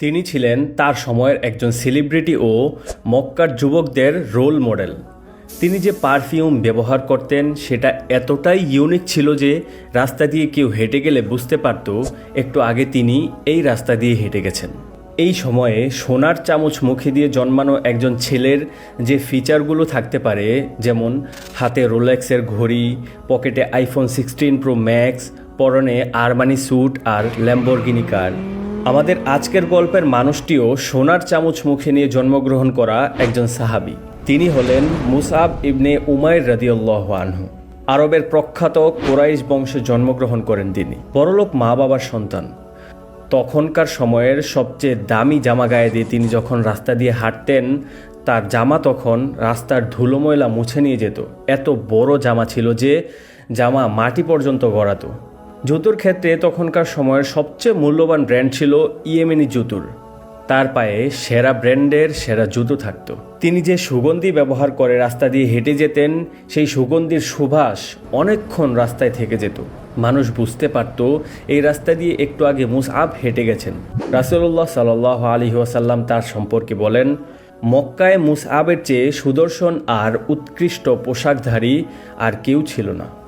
তিনি ছিলেন তার সময়ের একজন সেলিব্রিটি ও মক্কার যুবকদের রোল মডেল তিনি যে পারফিউম ব্যবহার করতেন, সেটা এতটাই ইউনিক ছিল যে রাস্তা দিয়ে কেউ হেঁটে গেলে বুঝতে পারত একটু আগে তিনি এই রাস্তা দিয়ে হেঁটে গেছেন। এই সময়ে সোনার চামচ মুখে দিয়ে জন্মানো একজন ছেলের যে ফিচারগুলো থাকতে পারে, যেমন হাতে রোলেক্সের ঘড়ি, পকেটে আইফোন সিক্সটিন প্রো ম্যাক্স পরনে আরমানি স্যুট আর ল্যাম্বরগিনি কার আমাদের আজকের গল্পের মানুষটিও সোনার চামচ মুখে নিয়ে জন্মগ্রহণ করা একজন সাহাবি। তিনি হলেন মুসাব ইবনে উমাইর রাদিউল্লাহ আনহু। আরবের প্রখ্যাত কোরাইশ বংশে জন্মগ্রহণ করেন তিনি। বড়লোক মা বাবার সন্তান। তখনকার সময়ের সবচেয়ে দামি জামা গায়ে দিয়ে তিনি যখন রাস্তা দিয়ে হাঁটতেন, তার জামা তখন রাস্তার ধুলো ময়লা মুছে নিয়ে যেত। এত বড় জামা ছিল যে, জামা মাটি পর্যন্ত গড়াতো। জুতোর ক্ষেত্রে তখনকার সময়ের সবচেয়ে মূল্যবান ব্র্যান্ড ছিল ইয়েমেনি জুতুর তার পায়ে সেরা ব্র্যান্ডের সেরা জুতো থাকত। তিনি যে সুগন্ধি ব্যবহার করে রাস্তা দিয়ে হেঁটে যেতেন, সেই সুগন্ধির সুভাষ অনেকক্ষণ রাস্তায় থেকে যেত। মানুষ বুঝতে পারত, এই রাস্তা দিয়ে একটু আগে মুসআব হেঁটে গেছেন। রাসুল্লাহ সাল আলী ওয়াসাল্লাম তার সম্পর্কে বলেন, মক্কায় মুসআবের চেয়ে সুদর্শন আর উৎকৃষ্ট পোশাকধারী আর কেউ ছিল না।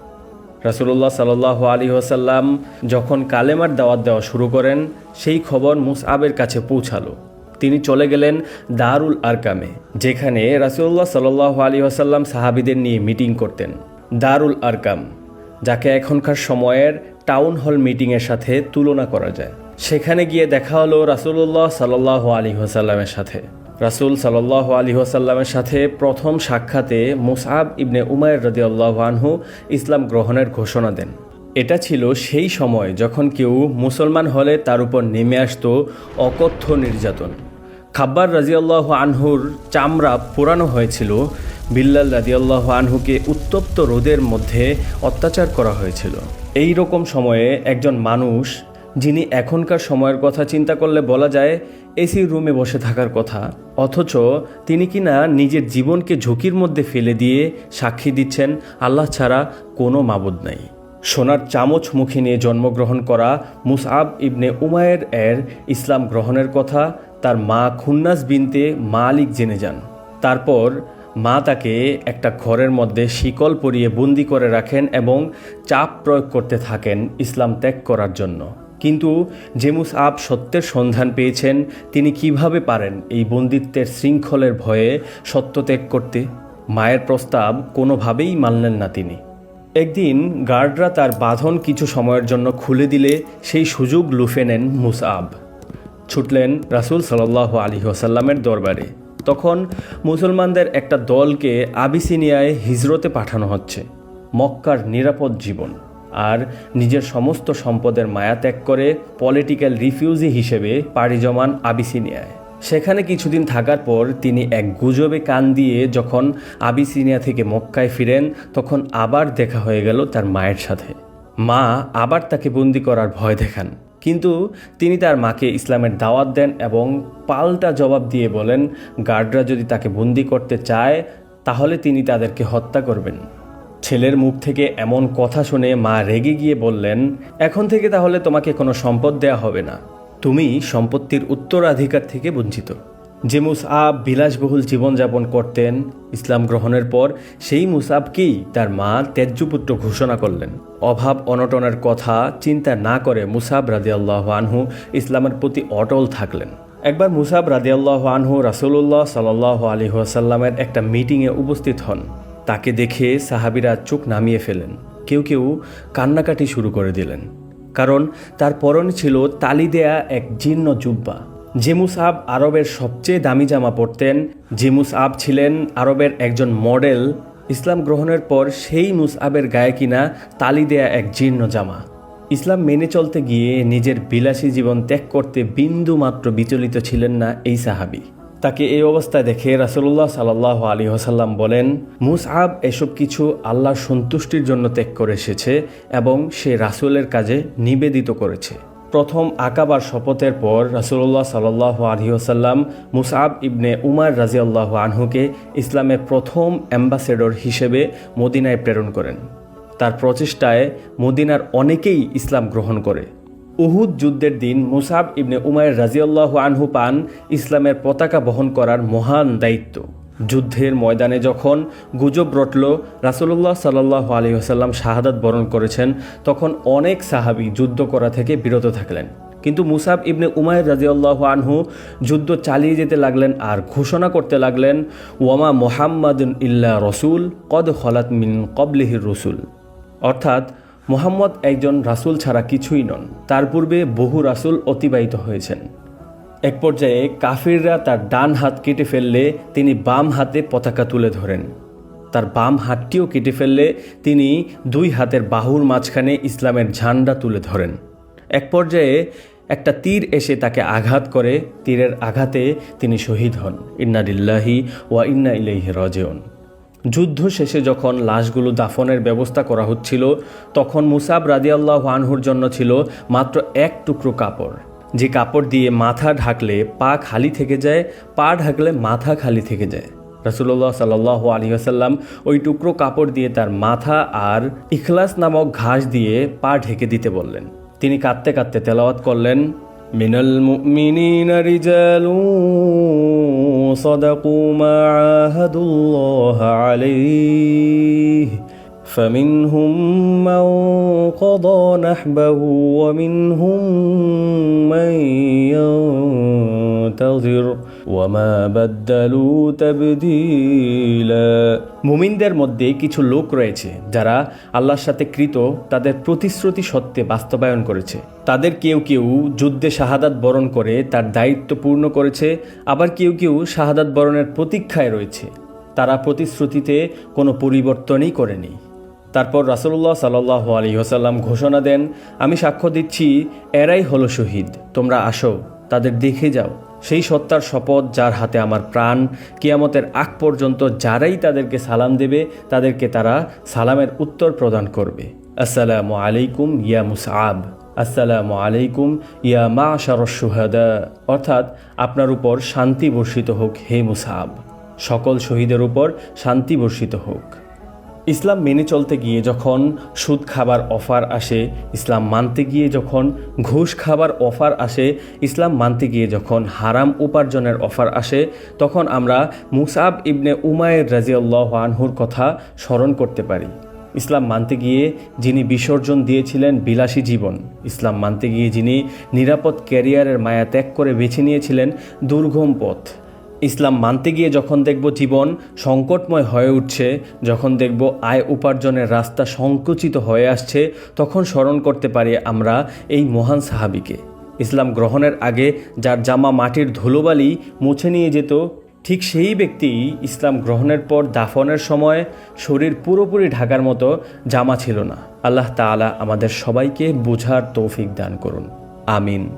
রাসুল্লাহ সাল আলী ওসাল্লাম যখন কালেমার দাওয়াত দেওয়া শুরু করেন, সেই খবর মুসআবের কাছে পৌঁছালো। তিনি চলে গেলেন দারুল আরকামে, যেখানে রাসুল্লাহ সাল আলী ওসাল্লাম সাহাবিদের নিয়ে মিটিং করতেন। দারুল আরকাম, যাকে এখনকার সময়ের টাউন হল মিটিংয়ের সাথে তুলনা করা যায়। সেখানে গিয়ে দেখা হলো রাসুল্লাহ সাল্লাহ আলী ওসাল্লামের সাথে। রাসুল সাল্লাহ আলী ওসাল্লামের সাথে প্রথম সাক্ষাতে মুসআব ইবনে উমায়ের রদিয়াল্লাহ আনহু ইসলাম গ্রহণের ঘোষণা দেন। এটা ছিল সেই সময় যখন কেউ মুসলমান হলে তার উপর নেমে আসতো অকথ্য নির্যাতন। খাব্বার রাজিয়াল্লাহ আনহুর চামড়া পোড়ানো হয়েছিল। বিল্লাল রাজিয়াল্লাহ আনহুকে উত্তপ্ত রোদের মধ্যে অত্যাচার করা হয়েছিল। এই রকম সময়ে একজন মানুষ যিনি এখনকার সময়ের কথা চিন্তা করলে বলা যায় এসি রুমে বসে থাকার কথা। অথচ তিনি কিনা নিজের জীবনকে ঝুঁকির মধ্যে ফেলে দিয়ে সাক্ষী দিচ্ছেন, আল্লাহ ছাড়া কোনো মাবুদ নাই। সোনার চামচ মুখে নিয়ে জন্মগ্রহণ করা মুসআব ইবনে উমায়ের এর ইসলাম গ্রহণের কথা তার মা খুন্নাস বিনতে মালিক জেনে যান। তারপর মা তাকে একটা ঘরের মধ্যে শিকল পরিয়ে বন্দি করে রাখেন এবং চাপ প্রয়োগ করতে থাকেন ইসলাম ত্যাগ করার জন্য। কিন্তু জেমুস আব সত্যের সন্ধান পেয়েছেন, তিনি কীভাবে পারেন এই বন্দিত্বের শৃঙ্খলের ভয়ে সত্য ত্যাগ করতে? মায়ের প্রস্তাব কোনোভাবেই মানলেন না তিনি। একদিন গার্ডরা তার বাঁধন কিছু সময়ের জন্য খুলে দিলে সেই সুযোগ লুফে নেন মুসআব ছুটলেন রাসুল সাল্লাহ আলী ওসাল্লামের দরবারে। তখন মুসলমানদের একটা দলকে আবিসিনিয়ায় হিজরতে পাঠানো হচ্ছে, মক্কার নিরাপদ জীবন। আর নিজের সমস্ত সম্পদের মায়া ত্যাগ করে পলিটিক্যাল রিফিউজি হিসেবে পাড়ি জমান আবিসিনিয়ায়। সেখানে কিছুদিন থাকার পর তিনি এক গুজবে কান দিয়ে যখন আবিসিনিয়া থেকে মক্কায় ফিরেন, তখন আবার দেখা হয়ে গেল তার মায়ের সাথে। মা আবার তাকে বন্দি করার ভয় দেখান। কিন্তু তিনি তার মাকে ইসলামের দাওয়াত দেন এবং পাল্টা জবাব দিয়ে বলেন, গার্ডরা যদি তাকে বন্দি করতে চায়, তাহলে তিনি তাদেরকে হত্যা করবেন। ছেলের মুখ থেকে এমন কথা শুনে মা রেগে গিয়ে বললেন, এখন থেকে তাহলে তোমাকে কোনো সম্পদ দেয়া হবে না। তুমি সম্পত্তির উত্তরাধিকার থেকে বঞ্চিত। যে মুসআব বিলাসবহুল জীবনযাপন করতেন ইসলাম গ্রহণের পর, সেই মুসাবকেই তার মা ত্যায্যপুত্র ঘোষণা করলেন। অভাব অনটনের কথা চিন্তা না করে মুসাব রাদিয়াল্লাহ আনহু ইসলামের প্রতি অটল থাকলেন। একবার মুসাব রাদিয়াল্লাহ আনহু রাসুল্লাহ সাল্লাহ আলী আসাল্লামের একটা মিটিংয়ে উপস্থিত হন। তাকে দেখে সাহাবিরা চোখ নামিয়ে ফেলেন। কেউ কেউ কান্নাকাটি শুরু করে দিলেন। কারণ তার পরনে ছিল তালি দেয়া এক জীর্ণ জুব্বা। জেমুস আব আরবের সবচেয়ে দামি জামা পরতেন। জেমুস আব ছিলেন আরবের একজন মডেল। ইসলাম গ্রহণের পর সেই মুসআবের গায়ে কিনা তালি দেয়া এক জীর্ণ জামা। ইসলাম মেনে চলতে গিয়ে নিজের বিলাসী জীবন ত্যাগ করতে বিন্দু মাত্র বিচলিত ছিলেন না এই সাহাবি। তাকে এই অবস্থায় দেখে রাসুল্লাহ সাল্লাহ আলী হোসাল্লাম বলেন, মুসআব এসব কিছু আল্লাহ সন্তুষ্টির জন্য ত্যাগ করে এসেছে এবং সে রাসুলের কাজে নিবেদিত করেছে। প্রথম আকাবার শপথের পর রাসুল্লাহ সাল্লাহ আলহিহসাল্লাম মুসআব ইবনে উমার রাজিয়াল্লাহ আনহুকে ইসলামের প্রথম অ্যাম্বাসেডর হিসেবে মদিনায় প্রেরণ করেন। তার প্রচেষ্টায় মদিনার অনেকেই ইসলাম গ্রহণ করে। উহুদ যুদ্ধের দিন মুসাব ইবনে উমায়ের রাজিউল্লাহ আনহু পান ইসলামের পতাকা বহন করার মহান দায়িত্ব। যুদ্ধের ময়দানে যখন গুজব রটল রাসুল্লাহ সাল্লাহ আলী আসাল্লাম শাহাদাত বরণ করেছেন, তখন অনেক সাহাবি যুদ্ধ করা থেকে বিরত থাকলেন। কিন্তু মুসাব ইবনে উমায়ের রাজিউল্লাহ আনহু যুদ্ধ চালিয়ে যেতে লাগলেন আর ঘোষণা করতে লাগলেন, ওয়ামা মোহাম্মদ ইল্লা রসুল, কদ খলাত মিন কবলিহির রসুল। অর্থাৎ মোহাম্মদ একজন রাসূল ছাড়া কিছুই নন। তার পূর্বে বহু রাসূল অতিবাহিত হয়েছেন। এক পর্যায়ে কাফিররা তার ডান হাত কেটে ফেললে তিনি বাম হাতে পতাকা তুলে ধরেন। তার বাম হাতটিও কেটে ফেললে তিনি দুই হাতের বাহুর মাঝখানে ইসলামের ঝান্ডা তুলে ধরেন। এক পর্যায়ে একটা তীর এসে তাকে আঘাত করে, তীরের আঘাতে তিনি শহীদ হন। ইন্না লিল্লাহি ওয়া ইন্না ইলাইহি রাজিউন। যুদ্ধ শেষে যখন লাশগুলো দাফনের ব্যবস্থা করা হচ্ছিল, তখন মুসাব রাদিয়াল্লাহ আনহুর জন্য ছিল মাত্র এক টুকরো কাপড়। যে কাপড় দিয়ে মাথা ঢাকলে পা খালি থেকে যায়, পা ঢাকলে মাথা খালি থেকে যায়। রাসুল্লাহ সাল্লাহ আসাল্লাম ওই টুকরো কাপড় দিয়ে তার মাথা আর ইখলাস নামক ঘাস দিয়ে পা ঢেকে দিতে বললেন। তিনি কাঁদতে কাঁদতে তেলাওয়াত করলেন من المؤمنين رجال صدقوا ما عاهدوا الله عليه. فمنهم من قضى نحبه ومنهم من ينتظر وما بدلوا تبديلا মুমিনদের মধ্যে কিছু লোক রয়েছে যারা আল্লাহর সাথে কৃত তাদের প্রতিশ্রুতি সত্ত্বে বাস্তবায়ন করেছে তাদের কেউ কেউ যুদ্ধে শাহাদাত বরণ করে তার দায়িত্ব পূর্ণ করেছে আবার কেউ কেউ শাহাদাত বরণের প্রতীক্ষায় রয়েছে তারা প্রতিশ্রুতিতে কোনো পরিবর্তনই করেনি তারপর রাসুল্লাহ সাল্লাহ আলী হোসাল্লাম ঘোষণা দেন, আমি সাক্ষ্য দিচ্ছি, এরাই হলো শহীদ। তোমরা আসো, তাদের দেখে যাও। সেই সত্তার শপথ যার হাতে আমার প্রাণ, কিয়ামতের আগ পর্যন্ত যারাই তাদেরকে সালাম দেবে, তাদেরকে তারা সালামের উত্তর প্রদান করবে। আসসালামু আলাইকুম ইয়া মুসাব। আসসালামু আলাইকুম ইয়া মা শারসুহাদা অর্থাৎ, আপনার উপর শান্তি বর্ষিত হোক, হে মুসাব। সকল শহীদের উপর শান্তি বর্ষিত হোক। ইসলাম মেনে চলতে গিয়ে যখন সুদ খাবার অফার আসে, ইসলাম মানতে গিয়ে যখন ঘুষ খাবার অফার আসে, ইসলাম মানতে গিয়ে যখন হারাম উপার্জনের অফার আসে, তখন আমরা মুসাব ইবনে উমায়ের রাজিউল্লাহ আনহুর কথা স্মরণ করতে পারি। ইসলাম মানতে গিয়ে যিনি বিসর্জন দিয়েছিলেন বিলাসী জীবন, ইসলাম মানতে গিয়ে যিনি নিরাপদ ক্যারিয়ারের মায়া ত্যাগ করে বেছে নিয়েছিলেন দুর্গম পথ। ইসলাম মানতে গিয়ে যখন দেখব জীবন সংকটময় হয়ে উঠছে, যখন দেখব আয় উপার্জনের রাস্তা সংকুচিত হয়ে আসছে, তখন স্মরণ করতে পারি আমরা এই মহান সাহাবিকে। ইসলাম গ্রহণের আগে যার জামা মাটির ধুলোবালি মুছে নিয়ে যেত, ঠিক সেই ব্যক্তি ইসলাম গ্রহণের পর দাফনের সময় শরীর পুরোপুরি ঢাকার মতো জামা ছিল না। আল্লাহ তাআলা আমাদের সবাইকে বোঝার তৌফিক দান করুন। আমিন।